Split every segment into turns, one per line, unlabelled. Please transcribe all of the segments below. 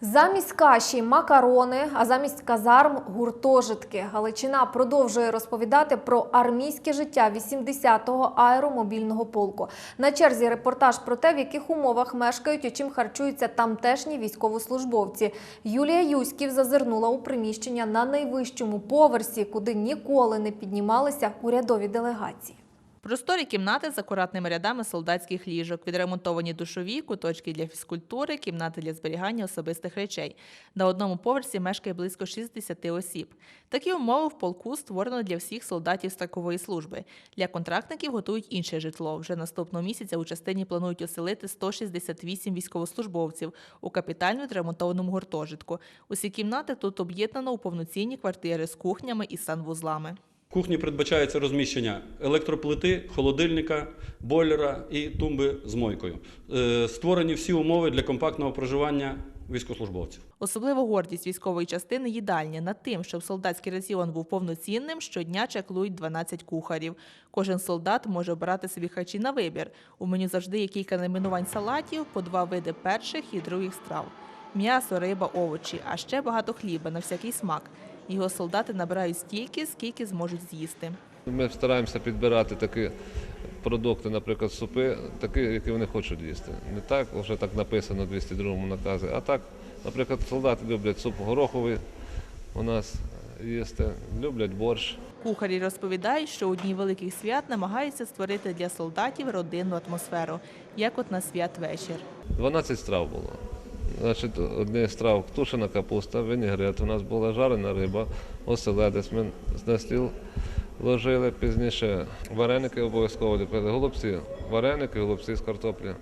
Замість каші макарони, а замість казарм гуртожитки. Галичина продовжує розповідати про армійське життя 80-го аеромобільного полку. На черзі репортаж про те, в яких умовах мешкають і чим харчуються тамтешні військовослужбовці. Юлія Юськів зазирнула у приміщення на найвищому поверсі, куди ніколи не піднімалися урядові делегації.
Просторі кімнати з акуратними рядами солдатських ліжок, відремонтовані душові, куточки для фізкультури, кімнати для зберігання особистих речей. На одному поверсі мешкає близько 60 осіб. Такі умови в полку створено для всіх солдатів строкової служби. Для контрактників готують інше житло. Вже наступного місяця у частині планують оселити 168 військовослужбовців у капітально відремонтованому гуртожитку. Усі кімнати тут об'єднано у повноцінні квартири з кухнями і санвузлами.
Кухні передбачається розміщення електроплити, холодильника, бойлера і тумби з мойкою. Е, Створені всі умови для компактного проживання військовослужбовців.
Особливо гордість військової частини їдальня над тим, щоб солдатський раціон був повноцінним, щодня чаклують 12 кухарів. Кожен солдат може обирати собі харчі на вибір. У меню завжди є кілька найменувань салатів, по два види перших і других страв. М'ясо, риба, овочі, а ще багато хліба на всякий смак. Його солдати набирають стільки, скільки зможуть з'їсти.
Ми стараємося підбирати такі продукти, наприклад, супи, такі, які вони хочуть їсти. Не так, вже так написано в 202 наказі, а так, наприклад, солдати люблять суп гороховий у нас їсти, люблять борщ.
Кухарі розповідають, що у дні великих свят намагаються створити для солдатів родинну атмосферу, як от на святвечір.
12 страв було. Значить, одне з страв тушена капуста, вінігрет, у нас була жарена риба, оселедець. Ми на стіл ложили пізніше вареники обов'язково ліпили, голубці, вареники, голубці з картоплі.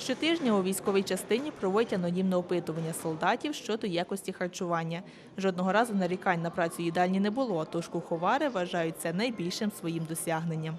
Щотижня у військовій частині проводять анонімне опитування солдатів щодо якості харчування. Жодного разу нарікань на працю їдальні не було, тож куховари вважають це найбільшим своїм досягненням.